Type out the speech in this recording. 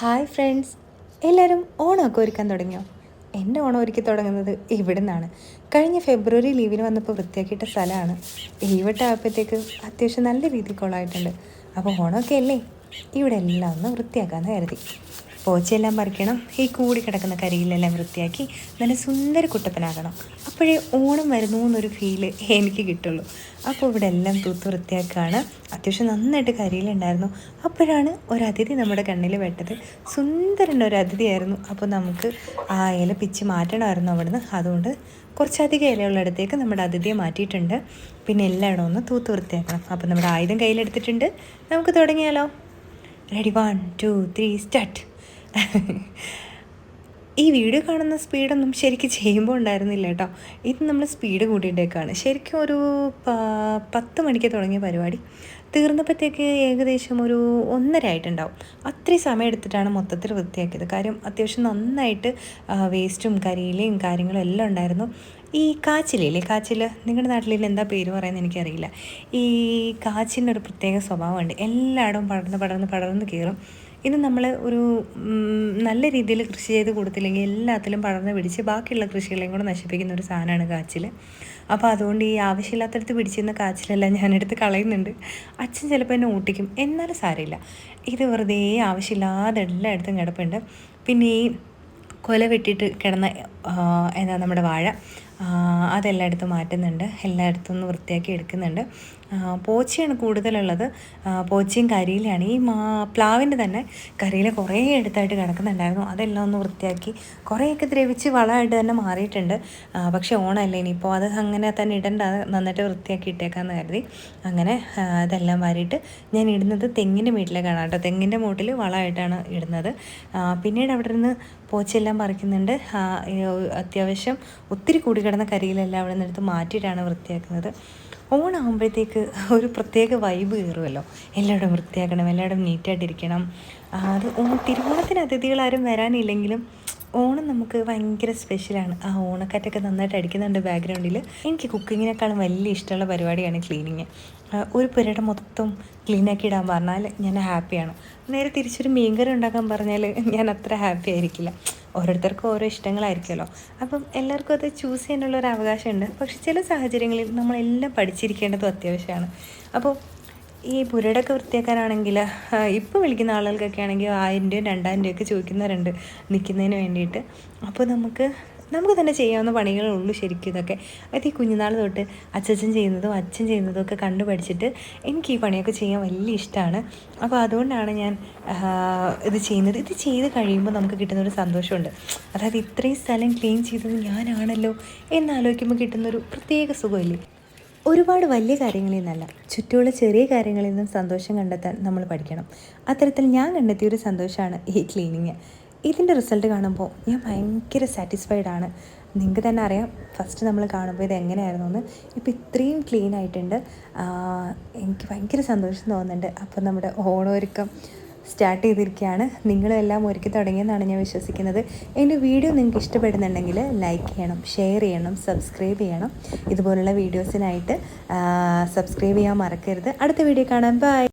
Hi friends. എല്ലാവരും ഓണമൊക്കെ ഒരുക്കാൻ തുടങ്ങിയോ? എന്റെ ഓണം ഒരുക്കി തുടങ്ങുന്നത് ഇവിടെ നിന്നാണ് കഴിഞ്ഞ ഫെബ്രുവരി ലീവിന് വന്നപ്പോൾ വൃത്തിയാക്കിയിട്ട സ്ഥലമാണ്. ഈ വട്ടമായപ്പോഴത്തേക്ക് അത്യാവശ്യം നല്ല രീതിയിൽ അപ്പോൾ ഓണമൊക്കെ അല്ലേ? ഇവിടെ എല്ലാം ഒന്ന് വൃത്തിയാക്കാമെന്ന് കരുതി. പോച്ചയെല്ലാം പറിക്കണം. ഈ കൂടി കിടക്കുന്ന കരിയിലെല്ലാം വൃത്തിയാക്കി നല്ല സുന്ദര കുട്ടപ്പനാകണം. അപ്പോഴേ ഓണം വരുന്നു എന്നൊരു ഫീൽ എനിക്ക് കിട്ടുള്ളൂ. അപ്പോൾ ഇവിടെ എല്ലാം തൂത്ത് വൃത്തിയാക്കുകയാണ് അത്യാവശ്യം നന്നായിട്ട് കരിയിലുണ്ടായിരുന്നു. അപ്പോഴാണ് ഒരു അതിഥി നമ്മുടെ കണ്ണിൽ പെട്ടത്. സുന്ദരന്റെ ഒരു അതിഥിയായിരുന്നു അപ്പോൾ നമുക്ക് ആ ഇല പിച്ച് മാറ്റണമായിരുന്നു അവിടുന്ന്. അതുകൊണ്ട് കുറച്ചധികം ഇലയുള്ളിടത്തേക്ക് നമ്മുടെ അതിഥിയെ മാറ്റിയിട്ടുണ്ട്. പിന്നെ എല്ലായിടവും ഒന്ന് തൂത്ത് വൃത്തിയാക്കണം. അപ്പോൾ നമ്മുടെ ആയുധം കയ്യിലെടുത്തിട്ടുണ്ട്. നമുക്ക് തുടങ്ങിയാലോ. Ready one two three start ഈ വീഡിയോ കാണുന്ന സ്പീഡൊന്നും ശരിക്കും ചെയ്യുമ്പോൾ ഉണ്ടായിരുന്നില്ല കേട്ടോ. ഇത് നമ്മൾ സ്പീഡ് കൂട്ടിയിട്ടേക്കാണ്. ശരിക്കും ഒരു പത്ത് മണിക്ക് തുടങ്ങിയ പരിപാടി. തീർന്നപ്പോഴത്തേക്ക് ഏകദേശം ഒരു ഒന്നര ആയിട്ടുണ്ടാവും. അത്രയും സമയം എടുത്തിട്ടാണ് മൊത്തത്തിൽ വൃത്തിയാക്കിയത്. കാര്യം അത്യാവശ്യം നന്നായിട്ട് വേസ്റ്റും കരിയിലയും കാര്യങ്ങളും എല്ലാം ഉണ്ടായിരുന്നു. ഈ കാച്ചിലില്ലേ? കാച്ചിൽ നിങ്ങളുടെ നാട്ടിൽ എന്താ പേര് പറയുന്നത് എനിക്കറിയില്ല. ഈ കാച്ചിലിന്റെ ഒരു പ്രത്യേക സ്വഭാവമുണ്ട്. എല്ലായിടവും പടർന്ന് പടർന്ന് പടർന്ന് കയറും. ഇത് നമ്മൾ ഒരു നല്ല രീതിയിൽ കൃഷി ചെയ്ത് കൊടുത്തില്ലെങ്കിൽ എല്ലാത്തിലും പടർന്ന് പിടിച്ച് ബാക്കിയുള്ള കൃഷികളെയും കൂടെ നശിപ്പിക്കുന്ന ഒരു സാധനമാണ് കാച്ചിൽ അപ്പോൾ അതുകൊണ്ട് ഈ ആവശ്യമില്ലാത്തടത്ത് പിടിച്ചിരുന്ന കാച്ചിലെല്ലാം ഞാനെടുത്ത് കളയുന്നുണ്ട്. അച്ഛൻ ചിലപ്പോൾ എന്നെ ഊട്ടിക്കും. എന്നാലും സാരമില്ല. ഇത് വെറുതെ ആവശ്യമില്ലാതെ എല്ലായിടത്തും കിടപ്പുണ്ട്. പിന്നെ ഈ കൊല വെട്ടിയിട്ട് കിടന്ന എന്താ നമ്മുടെ വാഴ. അതെല്ലായിടത്തും മാറ്റുന്നുണ്ട്. എല്ലായിടത്തും ഒന്ന് വൃത്തിയാക്കി എടുക്കുന്നുണ്ട്. പോച്ചയാണ് കൂടുതലുള്ളത്. പോച്ചയും കരിയിലാണ്. ഈ മാ പ്ലാവിന്റെ തന്നെ കരിയില കുറേ എടുത്തായിട്ട് കിടക്കുന്നുണ്ടായിരുന്നു. അതെല്ലാം ഒന്ന് വൃത്തിയാക്കി കുറേയൊക്കെ ദ്രവിച്ച് വളമായിട്ട് തന്നെ മാറിയിട്ടുണ്ട്. പക്ഷേ ഓണമല്ലേ ഇനിയിപ്പോൾ അത് അങ്ങനെ തന്നെ ഇടണ്ട. നന്നായിട്ട് വൃത്തിയാക്കി ഇട്ടേക്കാമെന്ന് കരുതി. അങ്ങനെ അതെല്ലാം വാരിയിട്ട് ഞാൻ ഇടുന്നത് തെങ്ങിന്റെ വീട്ടിലേക്കാണ് കേട്ടോ. തെങ്ങിന്റെ മൂട്ടിൽ വളമായിട്ടാണ് ഇടുന്നത്. പിന്നീട് അവിടെ നിന്ന് പോച്ചയെല്ലാം പറിക്കുന്നുണ്ട്. അത്യാവശ്യം ഒത്തിരി കൂടി കിടന്ന കരിയിലെല്ലാം അവിടെ നിന്നെടുത്ത് മാറ്റിയിട്ടാണ് വൃത്തിയാക്കുന്നത്. ഓണാകുമ്പോഴത്തേക്ക് ഒരു പ്രത്യേക വൈബ് കയറുമല്ലോ. എല്ലായിടും വൃത്തിയാക്കണം എല്ലായിടും നീറ്റായിട്ടിരിക്കണം. അത് തിരുവോണത്തിന് അതിഥികൾ ആരും വരാനില്ലെങ്കിലും ഓണം നമുക്ക് ഭയങ്കര സ്പെഷ്യലാണ് ആ ഓണക്കാറ്റൊക്കെ നന്നായിട്ട് അടിക്കുന്നുണ്ട് ബാക്ക്ഗ്രൗണ്ടിൽ എനിക്ക് കുക്കിങ്ങിനേക്കാളും വലിയ ഇഷ്ടമുള്ള പരിപാടിയാണ് ക്ലീനിങ് ഒരു പുരയുടെ മൊത്തം ക്ലീനാക്കി ഇടാൻ പറഞ്ഞാൽ ഞാൻ ഹാപ്പിയാണ് നേരെ തിരിച്ചൊരു മീൻകറി ഉണ്ടാക്കാൻ പറഞ്ഞാൽ ഞാൻ അത്ര ഹാപ്പി ആയിരിക്കില്ല. ഓരോരുത്തർക്കും ഓരോ ഇഷ്ടങ്ങളായിരിക്കുമല്ലോ. അപ്പം എല്ലാവർക്കും അത് ചൂസ് ചെയ്യാനുള്ള ഒരു അവകാശമുണ്ട്. പക്ഷെ ചില സാഹചര്യങ്ങളിൽ നമ്മളെല്ലാം പഠിച്ചിരിക്കേണ്ടതും അത്യാവശ്യമാണ്. അപ്പോൾ ഈ പുരടൊക്കെ വൃത്തിയാക്കാനാണെങ്കിൽ ഇപ്പോൾ വിളിക്കുന്ന ആളുകൾക്കൊക്കെ ആണെങ്കിൽ ആയിരം രൂപയും രണ്ടായിരം രൂപയൊക്കെ ചോദിക്കുന്നവരുണ്ട് നിൽക്കുന്നതിന് വേണ്ടിയിട്ട്. അപ്പോൾ നമുക്ക് നമുക്ക് തന്നെ ചെയ്യാവുന്ന പണികളേ ഉള്ളൂ ശരിക്കും ഇതൊക്കെ. അത് ഈ കുഞ്ഞുനാൾ തൊട്ട് അച്ഛൻ ചെയ്യുന്നതും അച്ഛൻ ചെയ്യുന്നതും ഒക്കെ കണ്ടു പഠിച്ചിട്ട് എനിക്ക് ഈ പണിയൊക്കെ ചെയ്യാൻ വലിയ ഇഷ്ടമാണ് അപ്പോൾ അതുകൊണ്ടാണ് ഞാൻ ഇത് ചെയ്യുന്നത്. ഇത് ചെയ്ത് കഴിയുമ്പോൾ നമുക്ക് കിട്ടുന്ന ഒരു സന്തോഷമുണ്ട്. അതായത് ഇത്രയും സ്ഥലം ക്ലീൻ ചെയ്തത് ഞാനാണല്ലോ എന്നാലോചിക്കുമ്പോൾ കിട്ടുന്നൊരു പ്രത്യേക സുഖമില്ലേ? ഒരുപാട് വലിയ കാര്യങ്ങളിൽ നിന്നല്ല ചുറ്റുമുള്ള ചെറിയ കാര്യങ്ങളിൽ നിന്നും സന്തോഷം കണ്ടെത്താൻ നമ്മൾ പഠിക്കണം. അത്തരത്തിൽ ഞാൻ കണ്ടെത്തിയ ഒരു സന്തോഷമാണ് ഈ ക്ലീനിങ്. ഇതിന്റെ റിസൾട്ട് കാണുമ്പോൾ ഞാൻ ഭയങ്കര സാറ്റിസ്ഫൈഡ് ആണ്. നിങ്ങൾക്ക് തന്നെ അറിയാം ഫസ്റ്റ് നമ്മൾ കാണുമ്പോൾ ഇത് എങ്ങനെയായിരുന്നു എന്ന്. ഇപ്പോൾ ഇത്രയും ക്ലീൻ ആയിട്ടുണ്ട്. എനിക്ക് ഭയങ്കര സന്തോഷം തോന്നുന്നുണ്ട്. അപ്പോൾ നമ്മുടെ ഓണമൊരുക്കം സ്റ്റാർട്ട് ചെയ്തിരിക്കുകയാണ്. നിങ്ങളെല്ലാം ഒരുക്കി തുടങ്ങിയെന്നാണ് ഞാൻ വിശ്വസിക്കുന്നത്. എന്റെ വീഡിയോ നിങ്ങൾക്ക് ഇഷ്ടപ്പെടുന്നുണ്ടെങ്കിൽ ലൈക്ക് ചെയ്യണം ഷെയർ ചെയ്യണം സബ്സ്ക്രൈബ് ചെയ്യണം. ഇതുപോലുള്ള വീഡിയോസിനായിട്ട് സബ്സ്ക്രൈബ് ചെയ്യാൻ മറക്കരുത്. അടുത്ത വീഡിയോ കാണാം. ബൈ